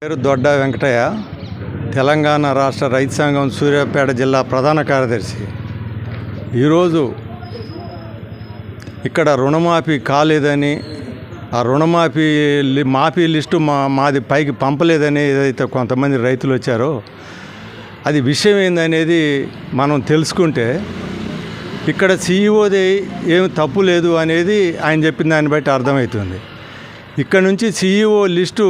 పేరు దొడ్డ వెంకటయ్య. తెలంగాణ రాష్ట్ర రైతు సంఘం సూర్యాపేట జిల్లా ప్రధాన కార్యదర్శి. ఈరోజు ఇక్కడ రుణమాఫీ కాలేదని ఆ రుణమాఫీ మాఫీ లిస్టు మా మాది పైకి పంపలేదని ఏదైతే కొంతమంది రైతులు వచ్చారో అది విషయం ఏందనేది మనం తెలుసుకుంటే ఇక్కడ సీఈఓది ఏం తప్పు లేదు అనేది ఆయన చెప్పిన దాన్ని బట్టి అర్థమవుతుంది. ఇక్కడ నుంచి సీఈఓ లిస్టు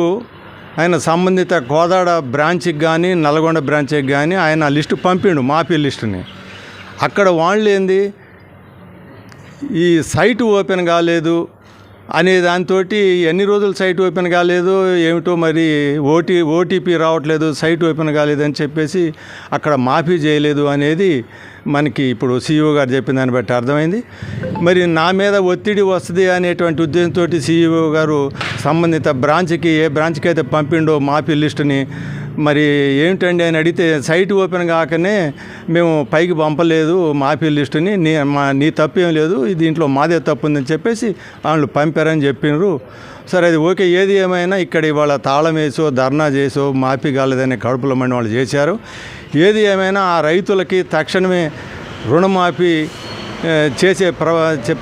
ఆయన సంబంధిత కోదాడ బ్రాంచ్కి కానీ నల్గొండ బ్రాంచ్కి కానీ ఆయన లిస్టు పంపిండు మాఫీ లిస్టుని. అక్కడ వాళ్ళు ఏంది? ఈ సైట్ ఓపెన్ కాలేదు అనే దాంతో ఎన్ని రోజులు సైట్ ఓపెన్ కాలేదు ఏమిటో మరి ఓటీ ఓటీపీ రావట్లేదు సైట్ ఓపెన్ కాలేదు అని చెప్పేసి అక్కడ మాఫీ చేయలేదు అనేది మనకి ఇప్పుడు సీఈఓ గారు చెప్పిన దాన్ని బట్టి అర్థమైంది. మరి నా మీద ఒత్తిడి వస్తుంది అనేటువంటి ఉద్దేశంతో సీఈఓ గారు సంబంధిత బ్రాంచ్కి ఏ బ్రాంచ్కి అయితే పంపిండో మాఫీ లిస్టుని మరి ఏమిటండి అని అడిగితే సైట్ ఓపెన్ కాకనే మేము పైకి పంపలేదు మాఫీ లిస్టుని నీ మా నీ తప్పేం లేదు దీంట్లో మాదే తప్పు ఉందని చెప్పేసి వాళ్ళు పంపారని చెప్పినారు. సరే అది ఓకే ఏది ఏమైనా ఇక్కడ ఇవాళ తాళం వేసో ధర్నా చేసో మాఫీ కాలేదని కడుపులో మండి వాళ్ళు చేశారు. ఏది ఏమైనా ఆ రైతులకి తక్షణమే రుణమాఫీ చేసే ప్ర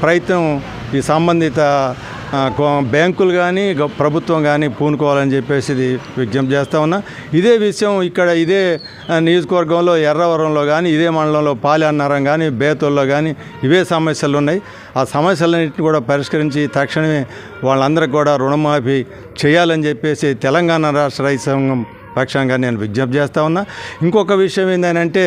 ప్రయత్నం ఈ సంబంధిత బ్యాంకులు కానీ ప్రభుత్వం కానీ పూనుకోవాలని చెప్పేసి ఇది విజ్ఞప్తి చేస్తా ఉన్నా. ఇదే విషయం ఇక్కడ ఇదే నియోజకవర్గంలో ఎర్రవరంలో కానీ ఇదే మండలంలో పాలెన్నారం కానీ బేతుల్లో కానీ ఇవే సమస్యలు ఉన్నాయి ఆ సమస్యలన్నింటినీ కూడా పరిష్కరించి తక్షణమే వాళ్ళందరికీ కూడా రుణమాఫీ చేయాలని చెప్పేసి తెలంగాణ రాష్ట్ర రైతు సంఘం పక్షంగా నేను విజ్ఞప్తి చేస్తూ ఉన్నా. ఇంకొక విషయం ఏంటంటే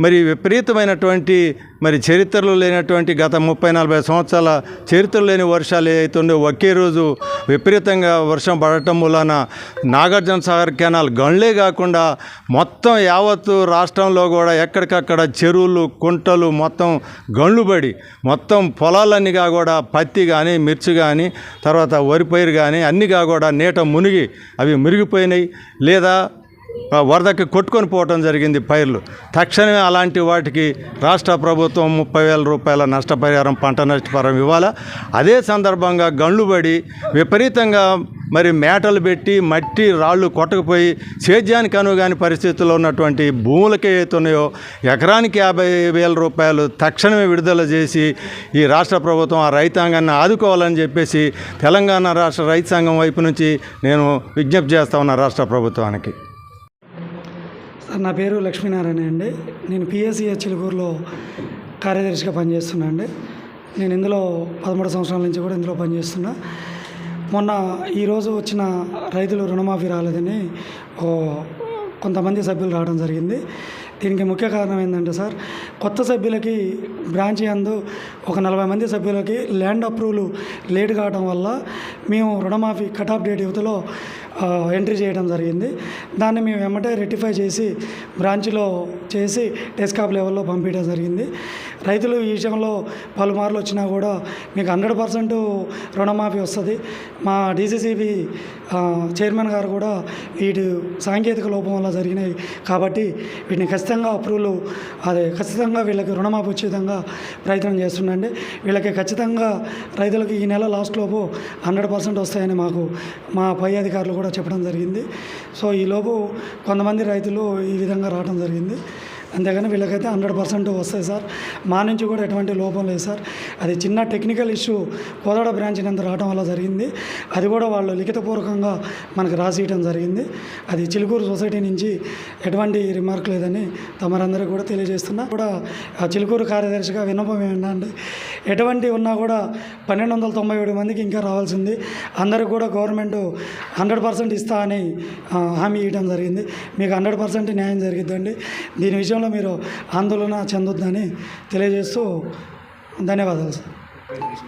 మరి విపరీతమైనటువంటి మరి చరిత్రలో లేనటువంటి గత ముప్పై నలభై సంవత్సరాల చరిత్ర లేని వర్షాలు ఏవైతుందో ఒకే రోజు విపరీతంగా వర్షం పడటం వలన నాగార్జున సాగర్ కెనాల్ గండ్లే కాకుండా మొత్తం యావత్తు రాష్ట్రంలో కూడా ఎక్కడికక్కడ చెరువులు కుంటలు మొత్తం గండ్లు పడి మొత్తం పొలాలన్నీగా కూడా పత్తి కానీ మిర్చి కానీ తర్వాత వరి పైరు కానీ అన్నీగా కూడా నీట మునిగి అవి మునిగిపోయినాయి లేదా వరదకి కొట్టుకొని పోవటం జరిగింది పైర్లు. తక్షణమే అలాంటి వాటికి రాష్ట్ర ప్రభుత్వం ముప్పై వేల రూపాయల నష్టపరిహారం పంట నష్టపరిహారం ఇవ్వాలా? అదే సందర్భంగా గండ్లు పడి విపరీతంగా మరి మేటలు పెట్టి మట్టి రాళ్ళు కొట్టకపోయి సేద్యానికి అనుగాని పరిస్థితుల్లో ఉన్నటువంటి భూములకే అవుతున్నాయో ఎకరానికి యాభై వేల రూపాయలు తక్షణమే విడుదల చేసి ఈ రాష్ట్ర ప్రభుత్వం ఆ రైతాంగాన్ని ఆదుకోవాలని చెప్పేసి తెలంగాణ రాష్ట్ర రైతు సంఘం వైపు నుంచి నేను విజ్ఞప్తి చేస్తా ఉన్నా రాష్ట్ర ప్రభుత్వానికి. సార్ నా పేరు లక్ష్మీనారాయణ అండి. నేను పిఎస్సిహెచ్ చిలుకూరులో కార్యదర్శిగా పనిచేస్తున్నా అండి. నేను ఇందులో పదమూడు సంవత్సరాల నుంచి కూడా ఇందులో పనిచేస్తున్నా. మొన్న ఈరోజు వచ్చిన రైతులు రుణమాఫీ రాలేదని కొంతమంది సభ్యులు రావడం జరిగింది. దీనికి ముఖ్య కారణం ఏంటంటే సార్ కొత్త సభ్యులకి బ్రాంచ్ అందు ఒక నలభై మంది సభ్యులకి ల్యాండ్ అప్రూవల్ లేట్ కావడం వల్ల మేము రుణమాఫీ కట్ ఆఫ్ డేట్ యువతలో ఎంట్రీ చేయడం జరిగింది. దాన్ని మేము వెంబటే రెక్టిఫై చేసి బ్రాంచ్లో చేసి డెస్కాప్ లెవెల్లో పంపించడం జరిగింది. రైతులు ఈ విషయంలో పలుమార్లు వచ్చినా కూడా మీకు హండ్రెడ్ పర్సెంట్ రుణమాఫీ వస్తుంది. మా డీసీసీబీ చైర్మన్ గారు కూడా వీటి సాంకేతిక లోపం వల్ల జరిగినాయి కాబట్టి వీటిని ఖచ్చితంగా అప్రూవల్ అదే ఖచ్చితంగా వీళ్ళకి రుణమాఫీ వచ్చే విధంగా ప్రయత్నం చేస్తుండండి. వీళ్ళకి ఖచ్చితంగా రైతులకు ఈ నెల లాస్ట్ లోపు హండ్రెడ్ పర్సెంట్ వస్తాయని మాకు మా పై అధికారులు కూడా చెప్పడం జరిగింది. సో ఈలోపు కొంతమంది రైతులు ఈ విధంగా రావడం జరిగింది. అంతేగాని వీళ్ళకైతే హండ్రెడ్ పర్సెంట్ వస్తాయి సార్. మా నుంచి కూడా ఎటువంటి లోపం లేదు సార్. అది చిన్న టెక్నికల్ ఇష్యూ కోదాడ బ్రాంచ్ నందు రావడం వల్ల జరిగింది. అది కూడా వాళ్ళు లిఖితపూర్వకంగా మనకు రాసియటం జరిగింది. అది చిలుకూరు సొసైటీ నుంచి ఎటువంటి రిమార్క్ లేదని తమరందరికీ కూడా తెలియజేస్తున్నా. కూడా చిలుకూరు కార్యదర్శిగా విన్నపం ఏంటంటే ఎటువంటి ఉన్నా కూడా పన్నెండు వందల తొంభై ఏడు మందికి ఇంకా రావాల్సింది. అందరికి కూడా గవర్నమెంట్ హండ్రెడ్ పర్సెంట్ ఇస్తా అని హామీ ఇవ్వడం జరిగింది. మీకు హండ్రెడ్ పర్సెంట్ న్యాయం జరిగిద్దండి. దీని విషయంలో మీరు ఆందోళన చెందొద్దని తెలియజేస్తూ ధన్యవాదాలు సార్.